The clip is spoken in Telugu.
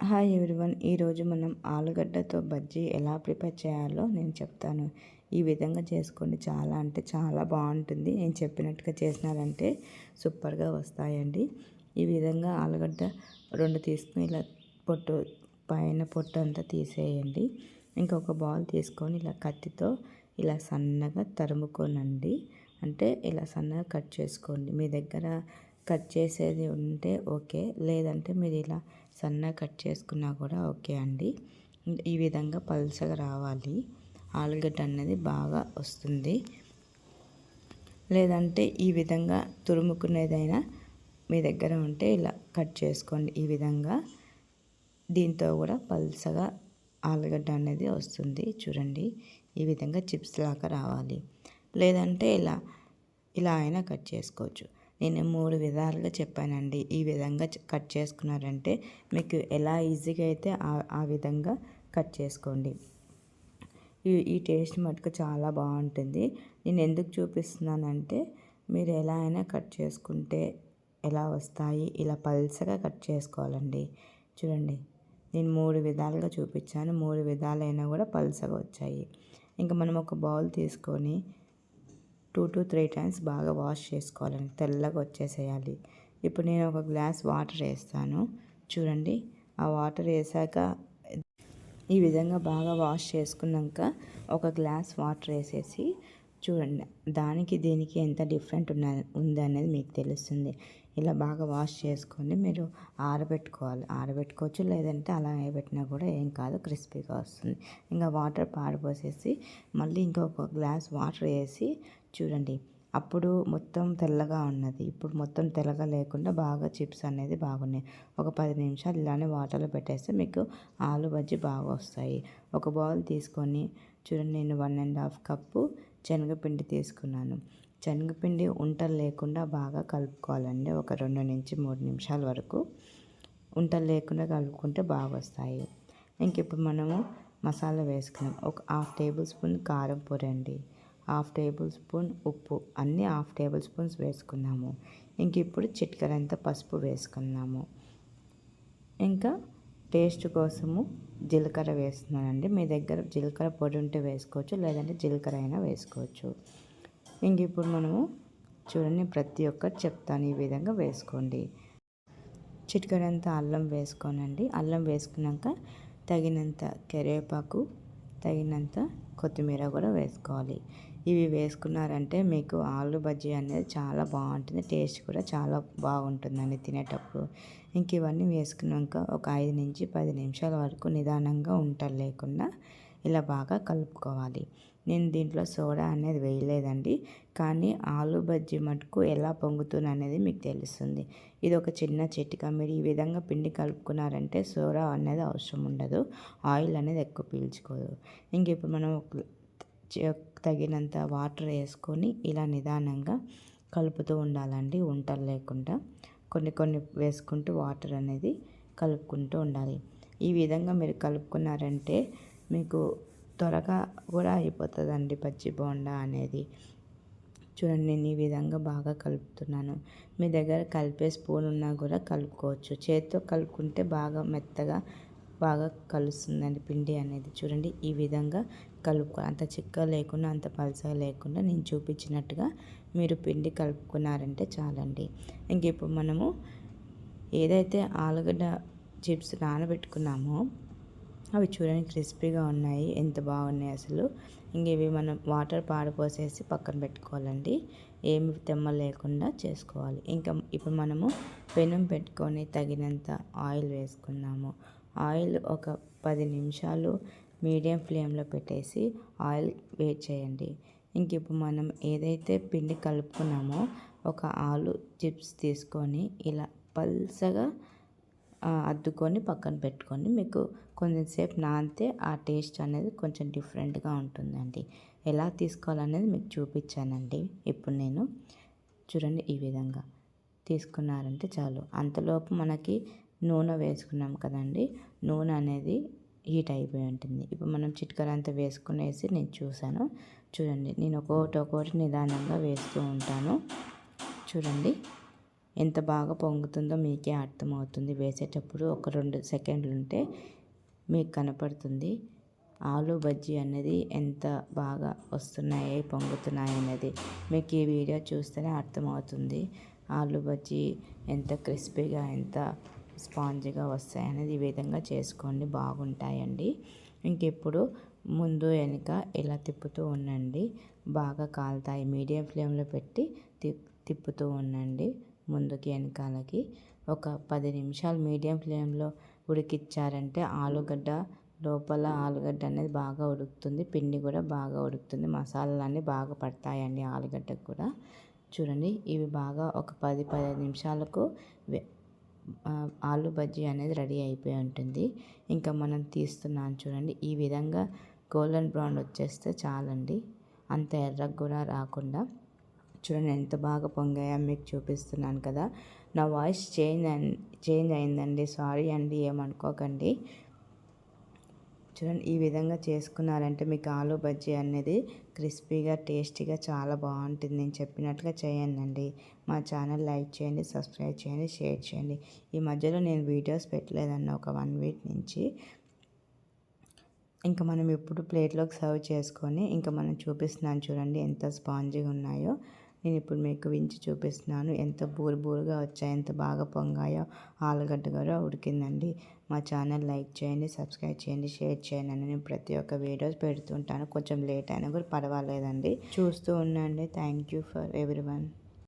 Hi everyone. ఈరోజు మనం ఆలుగడ్డతో బజ్జీ ఎలా ప్రిపేర్ చేయాలో నేను చెప్తాను. ఈ విధంగా చేసుకోండి. చాలా అంటే చాలా బాగుంటుంది. నేను చెప్పినట్టుగా చేసినారంటే సూపర్గా వస్తాయండి. ఈ విధంగా ఆలుగడ్డ రెండు తీసుకుని ఇలా పొట్టు పైన పొట్టు అంతా తీసేయండి. ఇంకొక బాల్ తీసుకొని ఇలా కత్తితో ఇలా సన్నగా తరుముకోనండి. అంటే ఇలా సన్నగా కట్ చేసుకోండి. మీ దగ్గర కట్ చేసేది ఉంటే ఓకే. లేదంటే మీరు ఇలా సన్నగా కట్ చేసుకున్నా కూడా ఓకే అండి. ఈ విధంగా పలుసగా రావాలి. ఆలుగడ్డ అనేది బాగా వస్తుంది. లేదంటే ఈ విధంగా తురుముకునేదైనా మీ దగ్గర ఉంటే ఇలా కట్ చేసుకోండి. ఈ విధంగా దీంతో కూడా పల్సగా ఆలుగడ్డ అనేది వస్తుంది. చూడండి ఈ విధంగా చిప్స్ లాగా రావాలి. లేదంటే ఇలా ఇలా అయినా కట్ చేసుకోవచ్చు. నేను మూడు విధాలుగా చెప్పానండి. ఈ విధంగా కట్ చేసుకున్నారంటే మీకు ఎలా ఈజీగా అయితే ఆ విధంగా కట్ చేసుకోండి. ఈ ఈ టేస్ట్ మటుకు చాలా బాగుంటుంది. నేను ఎందుకు చూపిస్తున్నానంటే మీరు ఎలా అయినా కట్ చేసుకుంటే ఎలా వస్తాయి? ఇలా పల్సగా కట్ చేసుకోవాలండి. చూడండి నేను మూడు విధాలుగా చూపించాను. మూడు విధాలైనా కూడా పల్సగా వచ్చాయి. ఇంకా మనం ఒక బౌల్ తీసుకొని టూ టు త్రీ టైమ్స్ బాగా వాష్ చేసుకోవాలండి. తెల్లగా వచ్చేసేయాలి. ఇప్పుడు నేను ఒక గ్లాస్ వాటర్ వేస్తాను. చూడండి ఆ వాటర్ వేసాక ఈ విధంగా బాగా వాష్ చేసుకున్నాక ఒక గ్లాస్ వాటర్ వేసేసి చూడండి. దానికి దీనికి ఎంత డిఫరెంట్ ఉన్న ఉంది అనేది మీకు తెలుస్తుంది. ఇలా బాగా వాష్ చేసుకొని మీరు ఆరబెట్టుకోవాలి. ఆరబెట్టుకోవచ్చు లేదంటే అలా పెట్టినా కూడా ఏం కాదు. క్రిస్పీగా వస్తుంది. ఇంకా వాటర్ పారిపోసేసి మళ్ళీ ఇంకొక గ్లాస్ వాటర్ వేసి చూడండి. అప్పుడు మొత్తం తెల్లగా ఉన్నది. ఇప్పుడు మొత్తం తెల్లగా లేకుండా బాగా చిప్స్ అనేది బాగున్నాయి. ఒక పది నిమిషాలు ఇలానే వాటర్లో పెట్టేస్తే మీకు ఆలు బజ్జీ బాగా వస్తాయి. ఒక బౌల్ తీసుకొని చూడండి. నేను వన్ అండ్ హాఫ్ కప్పు శనగపిండి తీసుకున్నాను. శనగపిండి ఉంటలు లేకుండా బాగా కలుపుకోవాలండి. ఒక రెండు నుంచి మూడు నిమిషాల వరకు ఉంటలు లేకుండా కలుపుకుంటే బాగా వస్తాయి ఇంక ఇప్పుడు మనము మసాలా వేసుకున్నాం. ఒక హాఫ్ టేబుల్ స్పూన్ కారం పొరండి అండి. హాఫ్ టేబుల్ స్పూన్ ఉప్పు. అన్నీ హాఫ్ టేబుల్ స్పూన్స్ వేసుకున్నాము. ఇంక ఇప్పుడు చిట్కరంత పసుపు వేసుకున్నాము. ఇంకా టేస్ట్ కోసము జీలకర్ర వేస్తున్నానండి. మీ దగ్గర జీలకర్ర పొడి ఉంటే వేసుకోవచ్చు లేదంటే జీలకర్ర అయినా వేసుకోవచ్చు. ఇంక ఇప్పుడు మనము చూడండి ప్రతి ఒక్కటి చెప్తాను ఈ విధంగా వేసుకోండి. చిటికడంత అల్లం వేసుకోనండి. అల్లం వేసుకున్నాక తగినంత కరివేపాకు తగినంత కొత్తిమీర కూడా వేసుకోవాలి. ఇవి వేసుకున్నారంటే మీకు ఆలు బజ్జీ అనేది చాలా బాగుంటుంది. టేస్ట్ కూడా చాలా బాగుంటుందండి తినేటప్పుడు. ఇంక ఇవన్నీ వేసుకున్నాక ఒక ఐదు నుంచి పది నిమిషాల వరకు నిదానంగా ఉంటలు లేకుండా ఇలా బాగా కలుపుకోవాలి. నేను దీంట్లో సోడా అనేది వేయలేదండి. కానీ ఆలు బజ్జీ మటుకు ఎలా పొంగుతుంది అనేది మీకు తెలుస్తుంది. ఇది ఒక చిన్న చిట్కా. మీరు ఈ విధంగా పిండి కలుపుకున్నారంటే సోడా అనేది అవసరం ఉండదు. ఆయిల్ అనేది ఎక్కువ పీల్చుకోదు. ఇంక ఇప్పుడు మనం తగినంత వాటర్ వేసుకొని ఇలా నిదానంగా కలుపుతూ ఉండాలండి వంటలు లేకుండా. కొన్ని కొన్ని వేసుకుంటూ వాటర్ అనేది కలుపుకుంటూ ఉండాలి. ఈ విధంగా మీరు కలుపుకున్నారంటే మీకు త్వరగా కూడా అయిపోతుందండి పచ్చి బోండా అనేది. చూడండి నేను ఈ విధంగా బాగా కలుపుతున్నాను. మీ దగ్గర కలిపే స్పూన్ ఉన్నా కూడా కలుపుకోవచ్చు. చేతితో కలుపుకుంటే బాగా మెత్తగా బాగా కలుస్తుందండి పిండి అనేది. చూడండి ఈ విధంగా కలుపుకో అంత చిక్క లేకుండా అంత పలసగా లేకుండా నేను చూపించినట్టుగా మీరు పిండి కలుపుకున్నారంటే చాలండి. ఇంక ఇప్పుడు మనము ఏదైతే ఆలుగడ్డ చిప్స్ నానబెట్టుకున్నామో అవి చూడండి క్రిస్పీగా ఉన్నాయి ఎంత బాగున్నాయి అసలు. ఇంక ఇవి మనం వాటర్ పాడిపోసేసి పక్కన పెట్టుకోవాలండి. ఏమి తెమ్మ లేకుండా చేసుకోవాలి. ఇంకా ఇప్పుడు మనము పెనం పెట్టుకొని తగినంత ఆయిల్ వేసుకున్నాము. ఆయిల్ ఒక పది నిమిషాలు మీడియం ఫ్లేమ్లో పెట్టేసి ఆయిల్ వేట్ చేయండి. ఇంక ఇప్పుడు మనం ఏదైతే పిండి కలుపుకున్నామో ఒక ఆలు చిప్స్ తీసుకొని ఇలా పల్సగా అద్దుకొని పక్కన పెట్టుకొని మీకు కొంచెంసేపు నానితే ఆ టేస్ట్ అనేది కొంచెం డిఫరెంట్గా ఉంటుందండి. ఎలా తీసుకోవాలనేది మీకు చూపించానండి. ఇప్పుడు నేను చూడండి ఈ విధంగా తీసుకున్నారంటే చాలు. అంతలోపు మనకి నూనె వేసుకున్నాం కదండి. నూనె అనేది హీట్ అయిపోయి ఉంటుంది. ఇప్పుడు మనం చిట్కర అంతా వేసుకునేసి నేను చూశాను. చూడండి నేను ఒక్కొక్కటి ఒక్కొక్కటి నిదానంగా వేస్తూ ఉంటాను. చూడండి ఎంత బాగా పొంగుతుందో మీకే అర్థమవుతుంది. వేసేటప్పుడు ఒక రెండు సెకండ్లు ఉంటే మీకు కనపడుతుంది. ఆలు బజ్జీ అనేది ఎంత బాగా వస్తున్నాయి పొంగుతున్నాయి అనేది మీకు ఈ వీడియో చూస్తేనే అర్థమవుతుంది. ఆలు బజ్జీ ఎంత క్రిస్పీగా ఎంత స్పాంజ్గా వస్తాయి అనేది ఈ విధంగా చేసుకోండి. బాగుంటాయండి. ఇంకెప్పుడు ముందు వెనుక ఇలా తిప్పుతూ ఉండండి. బాగా కాలుతాయి. మీడియం ఫ్లేమ్లో పెట్టి తిప్పుతూ ఉండండి ముందుకి వెనకాలకి. ఒక పది నిమిషాలు మీడియం ఫ్లేమ్లో ఉడికిచ్చారంటే ఆలుగడ్డ లోపల ఆలుగడ్డ అనేది బాగా ఉడుకుతుంది. పిండి కూడా బాగా ఉడుకుతుంది. మసాలాలన్నీ బాగా పడతాయండి ఆలుగడ్డకు కూడా. చూడండి ఇవి బాగా ఒక పది పదిహేను నిమిషాలకు ఆలు బజ్జీ అనేది రెడీ అయిపోయి ఉంటుంది. ఇంకా మనం తీస్తున్నాను చూడండి. ఈ విధంగా గోల్డెన్ బ్రౌన్ వచ్చేస్తే చాలండి. అంత ఎర్రగా కూడా రాకుండా. చూడండి ఎంత బాగా పొంగాయో మీకు చూపిస్తున్నాను కదా. నా వాయిస్ చేంజ్ చేంజ్ అయిందండి. సారీ అండి ఏమనుకోకండి. చూడండి ఈ విధంగా చేసుకున్నారంటే మీకు ఆలు బజ్జీ అనేది క్రిస్పీగా టేస్టీగా చాలా బాగుంటుంది. నేను చెప్పినట్లుగా చేయండి మా ఛానల్ లైక్ చేయండి సబ్స్క్రైబ్ చేయండి షేర్ చేయండి. ఈ మధ్యలో నేను వీడియోస్ పెట్టలేదన్న ఒక వన్ వీక్ నుంచి. ఇంకా మనం ఎప్పుడు ప్లేట్లోకి సర్వ్ చేసుకొని ఇంకా మనం చూపిస్తున్నాను చూడండి ఎంత స్పాంజీగా ఉన్నాయో. నేను ఇప్పుడు మీకు వించి చూపిస్తున్నాను. ఎంత బూరు బూరుగా వచ్చాయి ఎంత బాగా పొంగాయో ఆలుగడ్డ కూడా ఉడికిందండి. మా ఛానల్ లైక్ చేయండి సబ్స్క్రైబ్ చేయండి షేర్ చేయండి అని నేను ప్రతి ఒక్క వీడియోస్ పెడుతుంటాను. కొంచెం లేట్ అయినా కూడా పర్వాలేదండి. చూస్తూ ఉండండి. Thank you for every